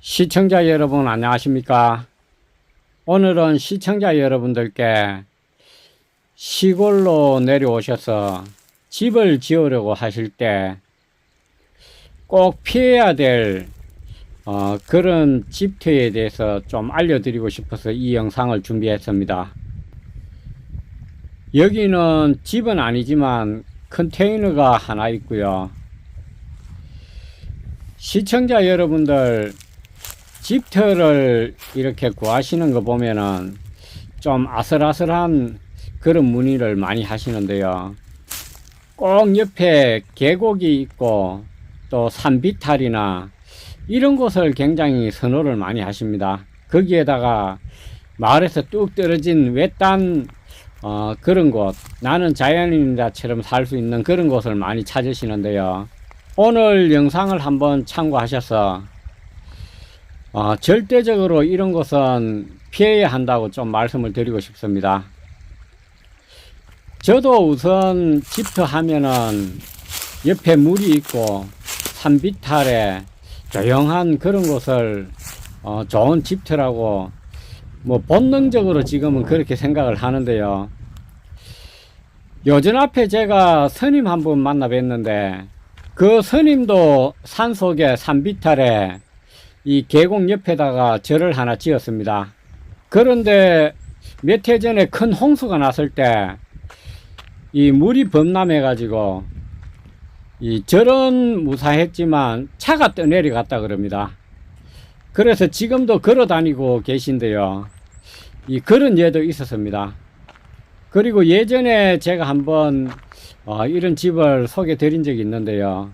시청자 여러분 안녕하십니까? 오늘은 시청자 여러분들께 시골로 내려오셔서 집을 지으려고 하실 때 꼭 피해야 될 어, 그런 집터에 대해서 좀 알려드리고 싶어서 이 영상을 준비했습니다. 여기는 집은 아니지만 컨테이너가 하나 있고요. 시청자 여러분들 집터를 이렇게 구하시는 거 보면은 좀 아슬아슬한 그런 문의를 많이 하시는데요. 꼭 옆에 계곡이 있고 또 산비탈이나 이런 곳을 굉장히 선호를 많이 하십니다. 거기에다가 마을에서 뚝 떨어진 외딴 어, 그런 곳, 나는 자연인이다처럼 살 수 있는 그런 곳을 많이 찾으시는데요. 오늘 영상을 한번 참고하셔서 어, 절대적으로 이런 것은 피해야 한다고 좀 말씀을 드리고 싶습니다. 저도 우선 집터 하면은 옆에 물이 있고 산비탈에 조용한 그런 곳을 어, 좋은 집터라고 뭐 본능적으로 지금은 그렇게 생각을 하는데요. 요즘 앞에 제가 스님 한 분 만나 뵀는데 그 스님도 산 속에 산비탈에 이 계곡 옆에다가 절을 하나 지었습니다. 그런데 몇 해 전에 큰 홍수가 났을 때 이 물이 범람해 가지고 이 절은 무사했지만 차가 떠내려갔다 그럽니다. 그래서 지금도 걸어 다니고 계신데요. 이 그런 예도 있었습니다. 그리고 예전에 제가 한번 어, 이런 집을 소개 드린 적이 있는데요.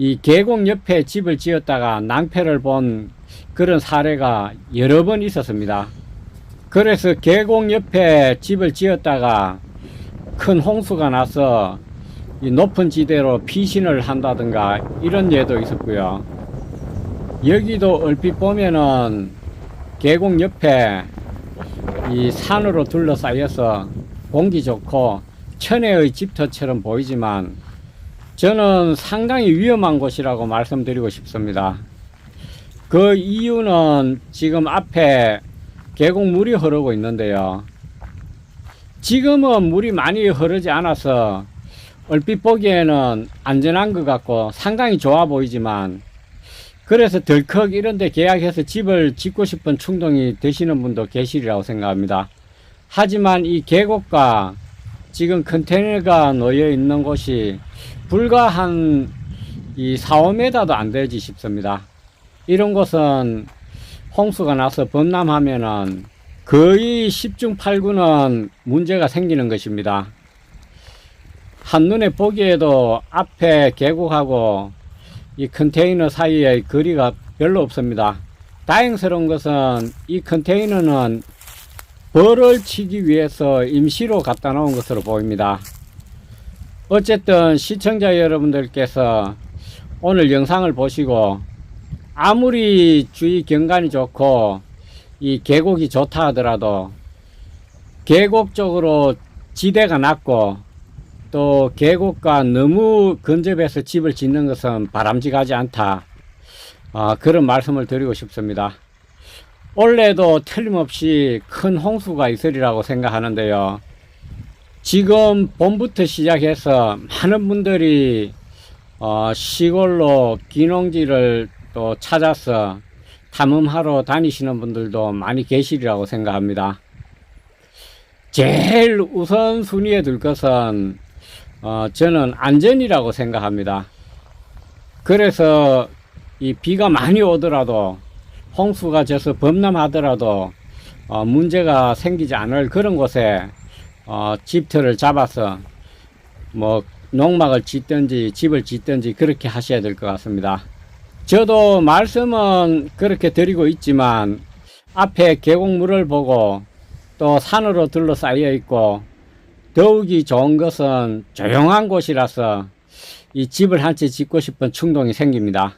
이 계곡 옆에 집을 지었다가 낭패를 본 그런 사례가 여러 번 있었습니다. 그래서 계곡 옆에 집을 지었다가 큰 홍수가 나서 이 높은 지대로 피신을 한다든가 이런 예도 있었고요. 여기도 얼핏 보면은 계곡 옆에 이 산으로 둘러싸여서 공기 좋고 천혜의 집터처럼 보이지만 저는 상당히 위험한 곳이라고 말씀드리고 싶습니다. 그 이유는 지금 앞에 계곡 물이 흐르고 있는데요. 지금은 물이 많이 흐르지 않아서 얼핏 보기에는 안전한 것 같고 상당히 좋아 보이지만 그래서 덜컥 이런데 계약해서 집을 짓고 싶은 충동이 드시는 분도 계시리라고 생각합니다. 하지만 이 계곡과 지금 컨테이너가 놓여 있는 곳이 불과 한 이 4, 5m도 안 되지 싶습니다. 이런 곳은 홍수가 나서 범람하면은 거의 10중 8구는 문제가 생기는 것입니다. 한눈에 보기에도 앞에 계곡하고 이 컨테이너 사이에 거리가 별로 없습니다. 다행스러운 것은 이 컨테이너는 벌을 치기 위해서 임시로 갖다 놓은 것으로 보입니다. 어쨌든 시청자 여러분들께서 오늘 영상을 보시고 아무리 주위 경관이 좋고 이 계곡이 좋다 하더라도 계곡 쪽으로 지대가 낮고 또 계곡과 너무 근접해서 집을 짓는 것은 바람직하지 않다. 어, 그런 말씀을 드리고 싶습니다. 올해도 틀림없이 큰 홍수가 있으리라고 생각하는데요. 지금 봄부터 시작해서 많은 분들이 어, 시골로 귀농지를 또 찾아서 탐험하러 다니시는 분들도 많이 계시리라고 생각합니다. 제일 우선순위에 들 것은 어, 저는 안전이라고 생각합니다. 그래서 이 비가 많이 오더라도 홍수가 져서 범람하더라도 어, 문제가 생기지 않을 그런 곳에 어, 집터를 잡아서 뭐 농막을 짓든지 집을 짓든지 그렇게 하셔야 될 것 같습니다. 저도 말씀은 그렇게 드리고 있지만 앞에 계곡물을 보고 또 산으로 둘러싸여 있고 더욱이 좋은 것은 조용한 곳이라서 이 집을 한 채 짓고 싶은 충동이 생깁니다.